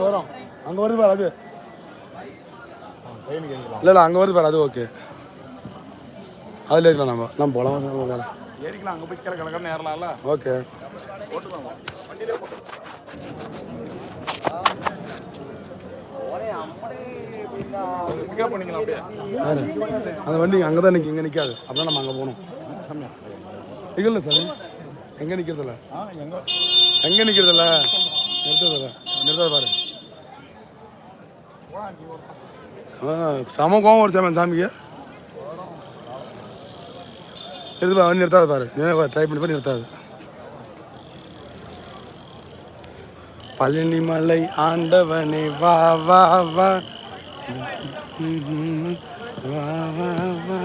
வரும் அங்கே வருது பாரு அது இல்லை இல்லை அங்கே வருது பாரு அது ஓகே அதில் இருக்கலாம் நம்ம. நம்ம போகலாம் ஏறிக்கலாம் அங்கே போய் ஏறலாம்ல? ஓகே அந்த வண்டி அங்கே தான் நிற்கும் இங்கே நிற்காது அப்படின்னா நம்ம அங்கே போகணும். நிற்கல சார் எங்கே நிற்கிறதில்ல எங்க? எங்கே நிற்கிறதில்ல நிறுத்ததில்ல நிறுத்தத பாரு. ஆ செம கோவம் ஒரு சாமி சாமிக்கு. நிறுத்து பாரு நிறுத்தாது பாரு. ட்ரை பண்ணி போய் நிறுத்தாது. பழனி மலை ஆண்டவனே வா வா வா. வா வா வா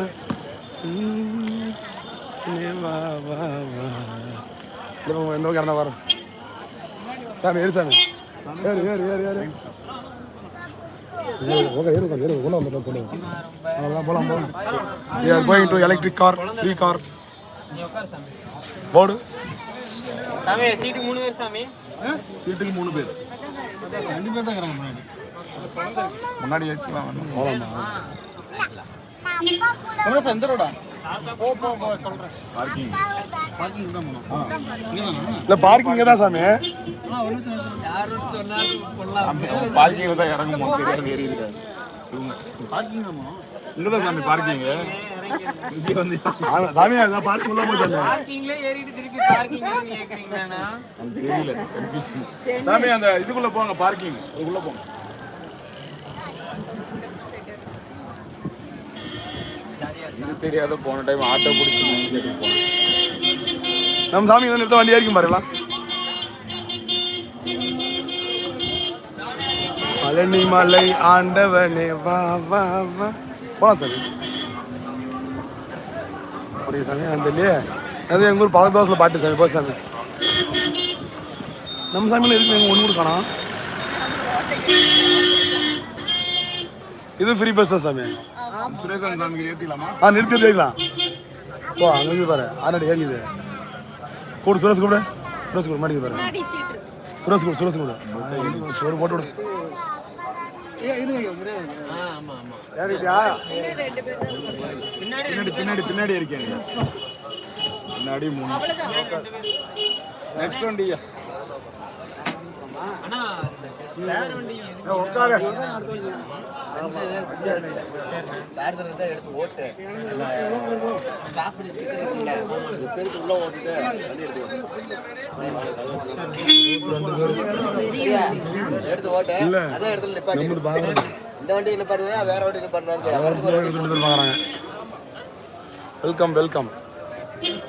ம், நே வா வா வா இந்த பக்கம் எந்த இறந்தா வரோம் சாமி ஏறு சாமி ஏறு ஏறு ஏறு ஏறு going to electric car free car. போடு சாமி சீட்டு மூணு பேர் சாமி சீட்டுக்கு மூணு பேர். ரெண்டு பேர் தான் இருக்கிறாங்க முன்னாடி. முன்னாடி வச்சுக்கலாம் வேணும் போகலாமா போ போ சொல்கிறேன் பார்க்கிங் தான் சாமி. தான் இறங்குமோ? பார்க்கிங் தான் இங்கே தான் சாமி பார்க்கிங் சாமி அதான் பார்க்கிங் உள்ள அது தெரியல. சாமி அந்த இதுக்குள்ள போங்க பார்க்கிங் அதுக்குள்ள போங்க. தெரியாத போன டைம் ஆட்டோ பிடிச்சி போனேன். நம்ம சாமி வந்து நிறுத்த வண்டி ஏறிக்கும் பாருங்களா? பழனி மலை ஆண்டவனே வா வா வா. போலாம் சாமி. ஒரு சாமி அந்த இல்லையே அது எங்கள் ஊர் பழக்க தோசையில் பாட்டு சாமி போ சாமி. நம்ம சாமியில் இருக்கு எங்கள் ஒன்று கூட காணோம் இது ஃப்ரீ பஸ் தான் சாமி. ஆ நிறுத்தி வைக்கலாம் போ அங்கே இது பாரு. ஆனாடி ஏறிக்குது கூடு சுரேஷ் கூப்பிடு. சுரேஷ் கூப்பிடு மாட்டேங்குது பாரு. சுரேஷ் கூப்பிடு சுரேஷ் ஆ, சோறு போட்டு விடு. ஆமா ஆமா. ஏறிட்டியா பின்னாடி பின்னாடி பின்னாடி இருக்கீங்க பின்னாடி மூணு. நெக்ஸ்ட் வண்டியா அண்ணா வேற வண்டி எதுக்கு? உட்காரு சார்ஜர் தான் எடுத்து ஓட்டு ஸ்டாப் பண்ணி ஸ்டிக்கர் இருக்குல்ல இது பேருக்கு உள்ள ஓட்டுட்டு வண்டி எடுத்து? எடுத்து ஓட்டு இல்ல. அதே இடத்துல நிப்பாட்டி இந்த வண்டி நிப்பாட்டுறா வேற வண்டி பார்க்குறாங்க வெல்கம் வெல்கம்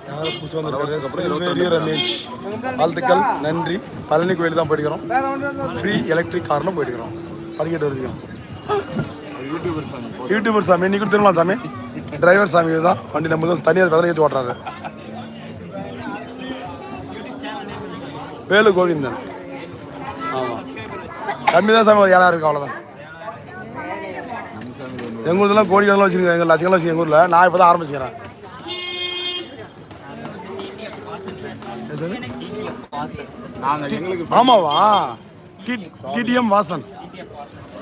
யாரும் புதுசு வந்திருக்காரு? ரமேஷ். வாழ்த்துக்கள் நன்றி. பழனி கோயில் தான் போயிட்டுக்கிறோம் ஃப்ரீ எலக்ட்ரிக் காரில் போயிட்டுக்கிறோம் படிக்கட்டு வருதுக்கும் யூடியூபர் சாமி இன்னைக்கு திரும்பலாம் சாமி. டிரைவர் சாமி தான் வண்டி நம்மளுக்கு தனியாக பதில் ஏற்றி ஓட்டுறாரு. வேலு கோவிந்தன். ஆமாம் கம்மி தான் சாமி ஒரு ஏழாயிரம் இருக்கு அவ்வளோதான் எங்கள் ஊர்லாம் கோடி கணக்கில் வச்சுருக்கேன் எங்கள் லட்சக்கணக்கில் வச்சுருக்கேன் எங்கள் ஊரில். நான் இப்போ தான் ஆரம்பிச்சுக்கிறேன் நாங்கள் எங்களுக்கு ஆமாவா? டிடிஎம் வாசன்.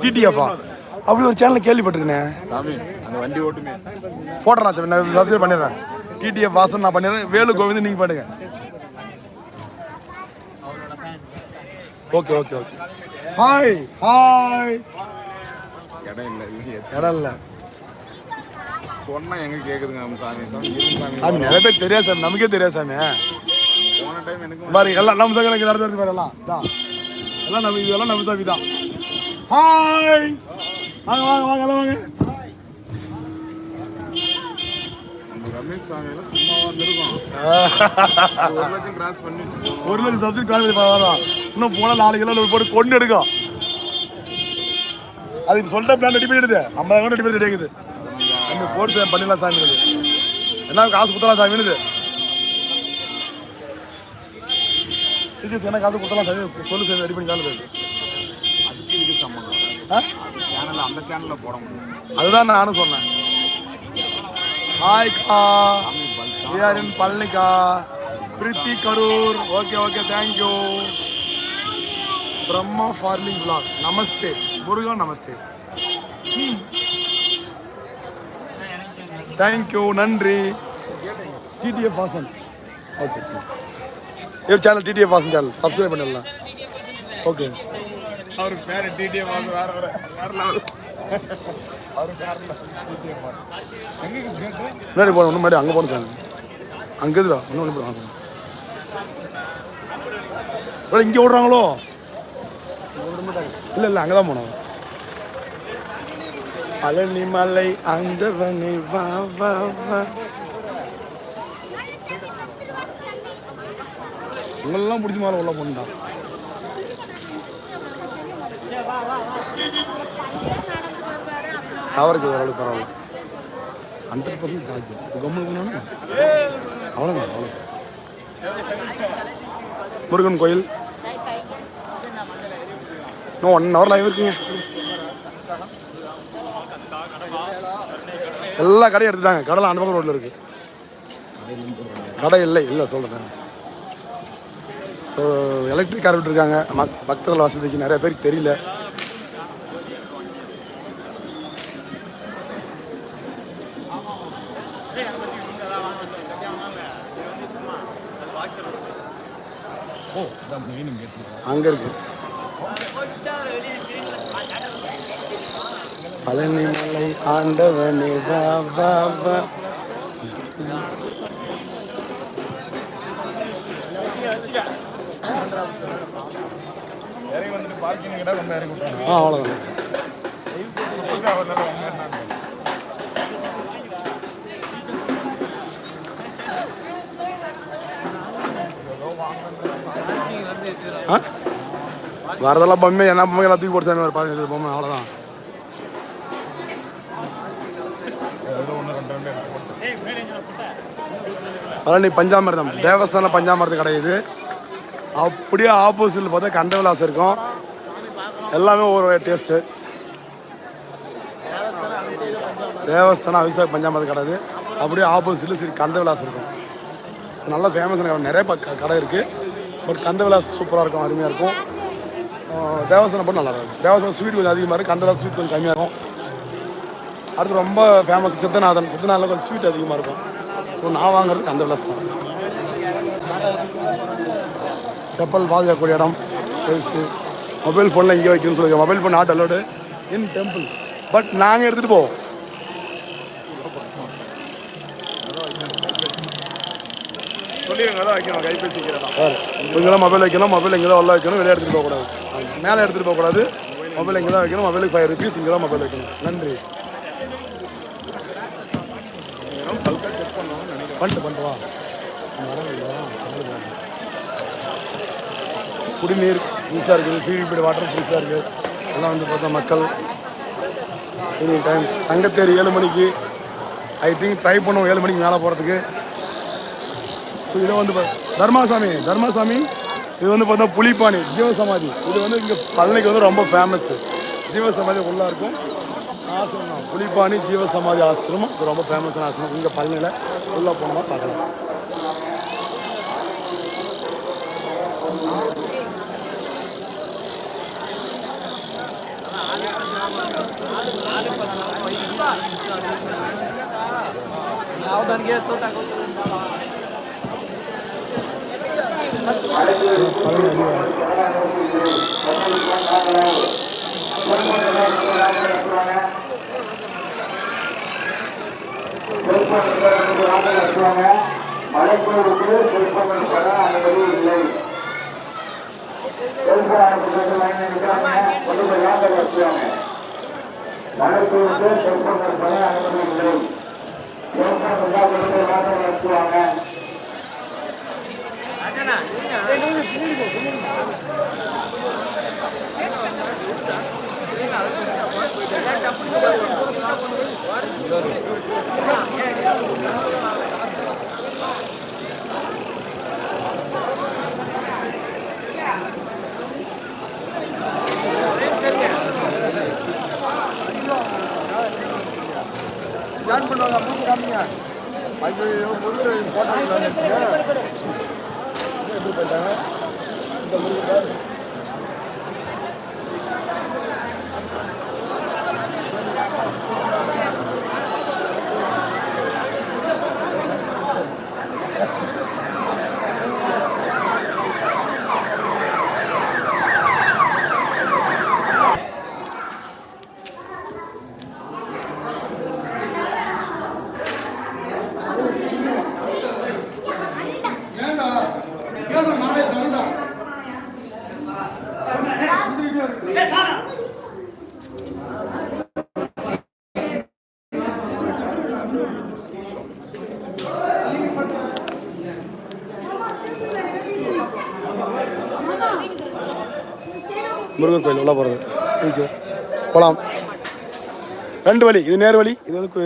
டிடிஎஃப்ஆ அப்படி ஒரு சேனல் கேள்விப்பட்டிருக்கேன். சாமி அந்த வண்டி ஓட்டுமே. போடுறேன் சாமி நான் சப்ஸ்கிரைப் பண்ணிடுறேன். டிடிஎஃப் வாசன் நான் பண்ணிடுறேன். வேலு கோவிந்த் நீங்கள் பண்ணுங்க. Okay okay okay. Hi hi இடம் இல்லை இடம் இல்லை. சொன்னா எங்க கேக்குதுங்க சாமி சாமி? இரு சாமி சாமி நிறைய பேர் தெரியாது சாமி. நமக்கே தெரியாது சாமி. போன டைம் எனக்கு பாரு எல்லாம் நம்ம சங்க எனக்கு நடந்து பாரு எல்லாம். தான் எல்லாம் நம்ம இதெல்லாம் நம்ம சாமி தான் ஹாய் வாங்க வாங்க வாங்க எல்லாம் வாங்க. ஒரு லட்சம் கிராஸ் பண்ணி சப்ஜெக்ட் வரோம் இன்னும் போனால் நாலு கிலோ போட்டு கொண்டு எடுக்கும் அது இப்போ சொல்லிட்ட பிளான் ரெடி பண்ணிடுது ஐம்பதாயிரம் ரெடி பண்ணி ரெடி ஆகுது நம்ம போட்டு பண்ணிடலாம் சாமி. என்ன காசு கொடுத்தலாம் சாமினுது டீச்சர்ஸ் என்ன காசு கொடுத்தலாம் சாமி சொல்லு ரெடி பண்ணி காலு அதுக்கு இதுக்கு சம்மந்தம் ஆ? சேனல் அந்த சேனல்ல போட முடியும் அதுதான் நானும் சொன்னேன். ஹாய்க்கா. we are in பழனிக்கா. Preethi Karur. Okay okay thank you Brahma farming vlog. நமஸ்தே. முருகா நமஸ்தே. தேங்க்யூ நன்றி. டிடிஎஃப் வாசன் ஓகே இவர் channel TTF Vasan channel subscribe பண்ணிடலாம். ஓகே அவரு பேரு டிடிஎம் வந்து வேற வேற முன்னாடி போகணும் ஒன்று முன்னாடி அங்கே போகணும் சார் அங்கே எதுடா ஒன்று ஒன்று போகணும் இங்கே விடுறாங்களோ இல்லை இல்லை அங்கே தான் போனோம். பழனி மலை ஆண்டவனை வா வா வா. உங்களெல்லாம் பிடிச்ச மேலே உள்ள போகணுண்டா டவருக்கு ஓரளவுக்கு பரவாயில்ல. ஹண்ட்ரட் பர்சன்ட் சார்ஜ் கம்முனு போனோன்னே அவ்வளோதான் அவ்வளோ முருகன் கோயில். இன்னும் ஒன் ஹவர் லைவ் இருக்குங்க. எல்லா கடையும் எடுத்துட்டாங்க. கடலை அந்த பக்கம் ரோட்டில் இருக்கு. கடை இல்லை இல்லை சொல்கிறேன் எலக்ட்ரிக் கார் விட்டுருக்காங்க. மக் பக்தர்கள் வசதிக்கு நிறைய பேருக்கு தெரியல. அங்கே இருக்கு. பழனிமலை ஆண்டவனே வா வா வா. இறங்கி வந்துட்டு பார்க்கிங் கிட்ட இறங்கி விட்டாங்க. ஆ அவ்வளோதான் வரதெல்லாம் பொம்மை என்ன பொம்மை எல்லாம் தூக்கி போட்டு சாமி ஒரு பொம்மை அவ்வளோதான் ஏதோ நீ பஞ்சாமிரதம். பஞ்சாமிர்தம் தேவஸ்தான பஞ்சாமிர்தம் கிடையாது அப்படியே ஆப்போசிட்டில் பார்த்தா கண்ட விலாசம் இருக்கும். எல்லாமே ஒரு டேஸ்ட்டு தேவஸ்தானம் அபிஷேக் பஞ்சாமது கடை அது. அப்படியே ஆப்போசிட்டில் சரி கந்த விலாசம் இருக்கும். நல்ல ஃபேமஸான கடை. நிறைய கடை இருக்குது பட் கந்த விலாஸ் சூப்பராக இருக்கும் அருமையாக இருக்கும். தேவஸ்தானம் போட்டு நல்லா இருக்கும். தேவஸ்தானம் ஸ்வீட் கொஞ்சம் அதிகமாக இருக்கும் கந்த விலாஸ் ஸ்வீட் கொஞ்சம் கம்மியாக இருக்கும். அடுத்து ரொம்ப ஃபேமஸ் சித்தநாதன். சித்தநாதன் கொஞ்சம் ஸ்வீட் அதிகமாக இருக்கும். ஸோ நான் வாங்குறது கந்த விலாஸ் தான். செப்பல் பாதுகாக்கக்கூடிய இடம். பெருசு மொபைல் ஃபோனில் இங்கே வைக்கணும்னு சொல்லுங்க mobile phone not allowed in temple but நாங்கள் எடுத்துகிட்டு போவோம். இங்கெல்லாம் மொபைல் வைக்கணும். மொபைல் இங்கே தான் உள்ள வைக்கணும். வெளியே எடுத்துகிட்டு போகக்கூடாது மேலே எடுத்துகிட்டு போகக்கூடாது மொபைல் இங்கே தான் வைக்கணும். மொபைலுக்கு ஃபைவ் ருபீஸ் இங்கே தான் மொபைல் வைக்கணும். நன்றி. பண்ணிட்டு பண்ணிட்டு வா. குடிநீர் ஃப்ரீஸாக இருக்குது பியூரிஃபைடு வாட்டர் ஃப்ரீஸாக இருக்குது. எல்லாம் வந்து பார்த்தா மக்கள் ஈவினிங் டைம்ஸ் தங்கத்தேர் ஏழு மணிக்கு ஐ திங்க் ட்ரை பண்ணுவோம் ஏழு மணிக்கு மேலே போகிறதுக்கு ஸோ இதை வந்து தர்மாசாமி தர்மாசாமி இது வந்து பார்த்தா புலிப்பாணி ஜீவசமாதி. இது வந்து இங்கே பழனிக்கு வந்து ரொம்ப ஃபேமஸ்ஸு ஜீவசமாதி உள்ளே இருக்கும். ஆசிரமம் புலிப்பாணி ஜீவசமாதி ஆசிரமம். ரொம்ப ஃபேமஸான ஆசிரமம். இங்கே பழனியில் உள்ளே போனோமா பார்க்கலாம். மலைக்கோவிலுக்கு சிற்பங்கள் பெற அனுமதி இல்லை மலைக்கோவிலுக்கு சிற்பங்கள் பெற அனுமதி இல்லை வச்சுவாங்க ஜாயின் பண்ணுவாங்க மூணு காமிங்க ஐயோ முருகர் போட்டோ எடுத்துட்டு போயிட்டாங்க? இந்த முருகன் முருகன் கோயில் உள்ள போகிறது தேங்க்யூ போகலாம் ரெண்டு வழி இது நேர் வழி இது வந்து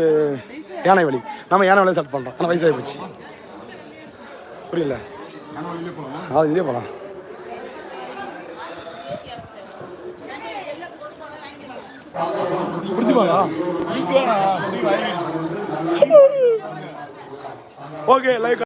யானை வழி நம்ம யானை வழி செலக்ட் பண்ணுறோம் ஆனால் வயசாகி போச்சு. புரியல? ஆ இதே போகலாம் பிடிச்சிப்பாங்களா ஓகே லைக்